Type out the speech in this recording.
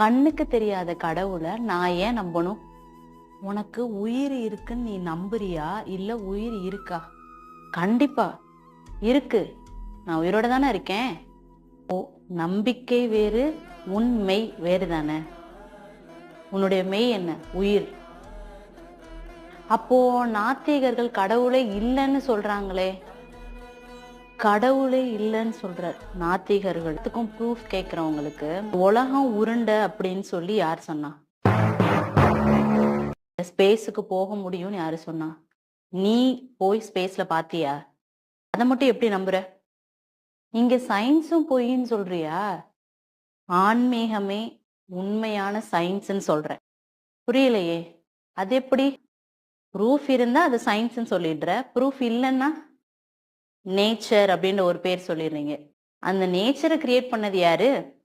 கண்ணுக்கு தெரியாத கடவுளை நான் ஏன் நம்பணும்? உனக்கு உயிர் இருக்குன்னு நீ நம்புறியா? இல்ல உயிர் இருக்கா? கண்டிப்பா இருக்கு. நான் உயிரோட தானே இருக்கேன். ஓ நம்பிக்கை வேறு உன் மெய் வேறு தானே. உன்னுடைய மெய் என்ன? உயிர். அப்போ நாத்திகர்கள் கடவுளே இல்லைன்னு சொல்றாங்களே. கடவுளே இல்லைன்னு சொல்ற நாத்திகர்களுக்கும் ப்ரூஃப் கேட்கறவங்களுக்கு உலகம் உருண்டை அப்படின்னு சொல்லி யார் சொன்னா? ஸ்பேஸுக்கு போக முடியும்னு யாரு சொன்னா? நீ போய் ஸ்பேஸ்ல பாத்தியா? அதை மட்டும் எப்படி நம்புற? இங்க சயின்ஸும் பொய்ன்னு சொல்றியா? ஆன்மீகமே உண்மையான சயின்ஸ்னு சொல்ற. புரியலையே? அது எப்படி? ப்ரூஃப் இருந்தா அது சயின்ஸ்னு சொல்லிடுற. ப்ரூஃப் இல்லைன்னா நேச்சர் அப்படின்ற ஒரு பேர் சொல்லிடுறீங்க. அந்த நேச்சரை கிரியேட் பண்ணது யாரு?